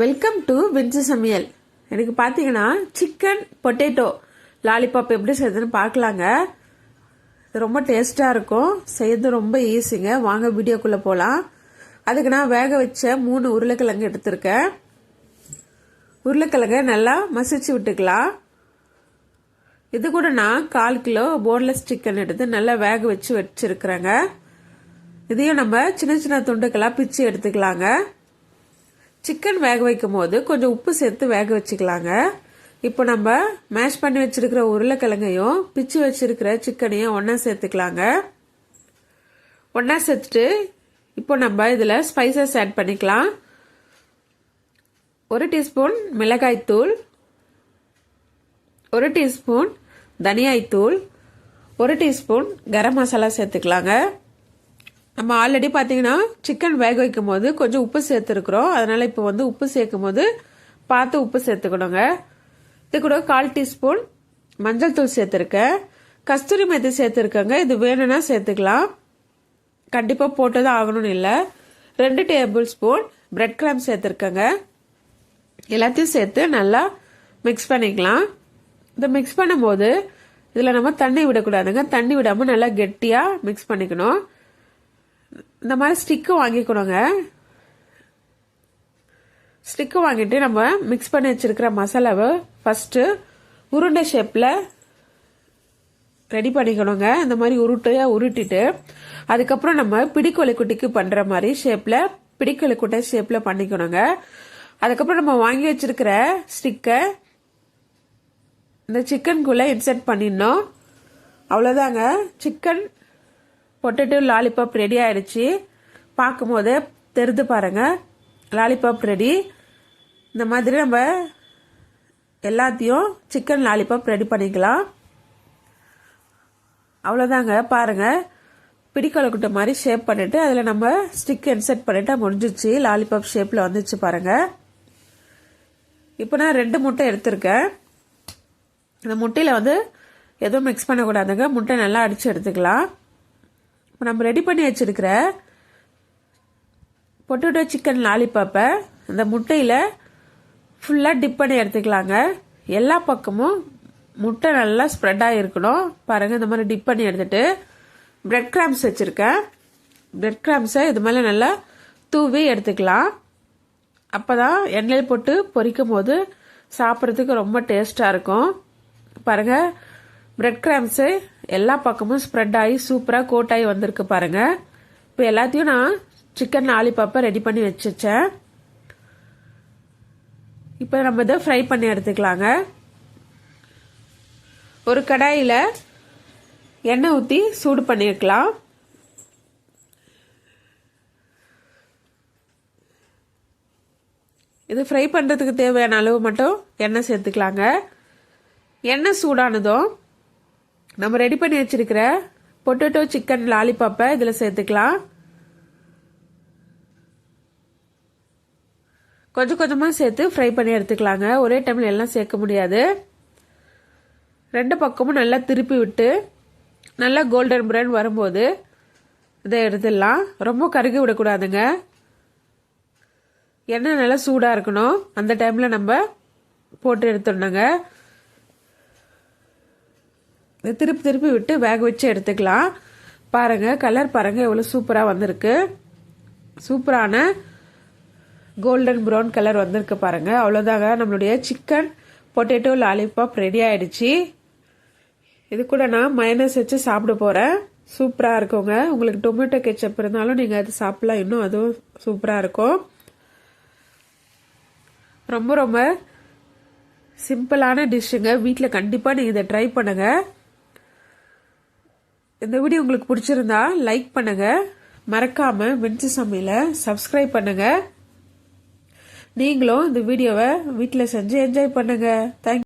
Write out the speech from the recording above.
Welcome to வெஞ்சு சமையல் எனக்கு பார்த்தீங்கன்னா சிக்கன் பொட்டேட்டோ லாலிபாப் எப்படி செய்யுதுன்னு பார்க்கலாங்க. இது ரொம்ப டேஸ்ட்டாக இருக்கும். செய்யறது ரொம்ப ஈஸிங்க வாங்க வீடியோக்குள்ளே போகலாம் அதுக்கு நான் வேக வச்ச மூணு உருளைக்கிழங்கு எடுத்திருக்கேன். உருளைக்கிழங்க நல்லா மசிச்சு விட்டுக்கலாம். இது கூட நான் கால் கிலோ போன்லெஸ் சிக்கன் எடுத்து நல்லா வேக வச்சு வச்சுருக்குறேங்க. இதையும் நம்ம சின்ன சின்ன துண்டுக்கெல்லாம் பிச்சு எடுத்துக்கலாங்க. சிக்கன் வேக வைக்கும் போது கொஞ்சம் உப்பு சேர்த்து வேக வச்சுக்கலாங்க. இப்போ நம்ம மேஷ் பண்ணி வச்சிருக்கிற உருளைக்கிழங்கையும் பிச்சு வச்சிருக்கிற சிக்கனையும் ஒன்றா சேர்த்துக்கலாங்க. ஒன்றா சேர்த்துட்டு இப்போ நம்ம இதில் ஸ்பைசஸ் ஆட் பண்ணிக்கலாம். ஒரு டீஸ்பூன் மிளகாய்த்தூள் ஒரு டீஸ்பூன் தனியாய்த்தூள் ஒரு டீஸ்பூன் கரம் மசாலா சேர்த்துக்கலாங்க. நம்ம ஆல்ரெடி பார்த்தீங்கன்னா சிக்கன் வேக வைக்கும் போது கொஞ்சம் உப்பு சேர்த்துருக்குறோம். அதனால் இப்போ வந்து உப்பு சேர்க்கும் போது பார்த்து உப்பு சேர்த்துக்கணுங்க. இது கூட கால் டீஸ்பூன் மஞ்சள் தூள் சேர்த்துருக்கேன். கஸ்தூரி மெத்தி சேர்த்துருக்கேங்க. இது வேணும்னா சேர்த்துக்கலாம். கண்டிப்பாக போட்டு தான் ஆகணும்னு இல்லை. ரெண்டு டேபிள் ஸ்பூன் பிரெட் கிராம் சேர்த்துருக்கேங்க. எல்லாத்தையும் சேர்த்து நல்லா மிக்ஸ் பண்ணிக்கலாம். இதை மிக்ஸ் பண்ணும்போது இதில் நம்ம தண்ணி விடக்கூடாதுங்க. தண்ணி விடாமல் நல்லா கெட்டியாக மிக்ஸ் பண்ணிக்கணும். இந்த மாதிரி ஸ்டிக்கு வாங்கிக்கணுங்க. ஸ்டிக்கு வாங்கிட்டு நம்ம மிக்ஸ் பண்ணி வச்சிருக்கிற மசாலாவை ஃபஸ்ட்டு உருண்டை ஷேப்பில் ரெடி பண்ணிக்கணுங்க. இந்த மாதிரி உருட்டையாக உருட்டிட்டு அதுக்கப்புறம் நம்ம பிடிக்கொலை குட்டிக்கு பண்ணுற மாதிரி ஷேப்பில் பிடிக்கொலை குட்டை ஷேப்பில் பண்ணிக்கணுங்க. அதுக்கப்புறம் நம்ம வாங்கி வச்சிருக்கிற ஸ்டிக்கை இந்த சிக்கனுக்குள்ளே இன்சர்ட் பண்ணிடணும். அவ்வளோதாங்க சிக்கன் பொட்டேட்டோ லாலிபாப் ரெடி ஆயிடுச்சு பார்க்கும்போது தெரிந்து பாருங்க. லாலிபாப் ரெடி இந்த மாதிரி நம்ம எல்லாத்தையும் சிக்கன் லாலிபாப் ரெடி பண்ணிக்கலாம். அவ்வளோதாங்க பாருங்க. பிடிக்கொலக்குட்ட மாதிரி ஷேப் பண்ணிவிட்டு அதில் நம்ம ஸ்டிக் இன்செர்ட் பண்ணிட்டா முடிஞ்சிச்சு. லாலிபாப் ஷேப்பில் வந்துச்சு பாருங்கள் இப்போ நான் ரெண்டு முட்டை எடுத்திருக்கேன். இந்த முட்டையில் வந்து எதுவும் மிக்ஸ் பண்ணக்கூடாதுங்க. முட்டை நல்லா அடித்து எடுத்துக்கலாம். இப்போ நம்ம ரெடி பண்ணி வச்சிருக்கிற பொட்டேட்டோ சிக்கன் லாலிபாப்பை அந்த முட்டையில் ஃபுல்லாக டிப் பண்ணி எடுத்துக்கலாங்க. எல்லா பக்கமும் முட்டை நல்லா ஸ்ப்ரெட் ஆகிருக்கணும். பாருங்கள் இந்த மாதிரி டிப் பண்ணி எடுத்துட்டு பிரெட் கிராம்ஸ் வச்சுருக்கேன். பிரெட் கிராம்ஸை இது மேலே நல்லா தூவி எடுத்துக்கலாம். அப்போ தான் எண்ணெயில் போட்டு பொரிக்கும் போது சாப்பிட்றதுக்கு ரொம்ப டேஸ்ட்டாக இருக்கும். பாருங்கள் பிரெட் கிராம்ஸு எல்லா பக்கமும் ஸ்ப்ரெட் ஆகி சூப்பராக கோட் ஆகி வந்திருக்கு பாருங்க. இப்போ எல்லாத்தையும் நான் சிக்கன் லாலிபாப்பை ரெடி பண்ணி வச்சுச்சேன் இப்போ நம்ம இதை ஃப்ரை பண்ணி எடுத்துக்கலாங்க. ஒரு கடாயில் எண்ணெய் ஊற்றி சூடு பண்ணியிருக்கலாம் இது ஃப்ரை பண்ணுறதுக்கு தேவையான அளவு மட்டும் எண்ணெய் சேர்த்துக்கலாங்க. எண்ணெய் சூடானதும் நம்ம ரெடி பண்ணி வச்சிருக்கிற பொட்டேட்டோ சிக்கன் லாலிபாப்பை இதில் சேர்த்துக்கலாம். கொஞ்சம் கொஞ்சமாக சேர்த்து ஃப்ரை பண்ணி எடுத்துக்கலாங்க. ஒரே டைமில் எல்லாம் சேர்க்க முடியாது. ரெண்டு பக்கமும் நல்லா திருப்பி விட்டு நல்லா கோல்டன் ப்ரௌன் வரும்போது இதை எடுத்துடலாம். ரொம்ப கருகி விடக்கூடாதுங்க. எண்ணெய் நல்லா சூடாக இருக்கணும். அந்த டைமில் நம்ம போட்டு எடுத்துடணுங்க. திருப்பி திருப்பி விட்டு வேக வச்சு எடுத்துக்கலாம். பாருங்கள் கலர் பாருங்கள் எவ்வளோ சூப்பராக வந்திருக்கு. சூப்பரான கோல்டன் ப்ரௌன் கலர் வந்திருக்கு பாருங்கள் அவ்வளோதாங்க நம்மளுடைய சிக்கன் பொட்டேட்டோ லாலிபாப் ரெடி ஆகிடுச்சி இது கூட நான் மைனஸ் வச்சு சாப்பிட போகிறேன் சூப்பராக இருக்குங்க. உங்களுக்கு டொமேட்டோ கெச்சப் இருந்தாலும் நீங்கள் அது சாப்பிட்லாம். இன்னும் அதுவும் சூப்பராக இருக்கும். ரொம்ப ரொம்ப சிம்பிளான டிஷ்ஷுங்க வீட்டில் கண்டிப்பாக நீங்கள் இதை ட்ரை பண்ணுங்கள் இந்த வீடியோ உங்களுக்கு பிடிச்சிருந்தா லைக் பண்ணுங்க. மறக்காம வெஞ்சு சமையல சப்ஸ்கிரைப் பண்ணுங்க. நீங்களும் இந்த வீடியோவை வீட்டில் செஞ்சு என்ஜாய் பண்ணுங்க. தேங்க்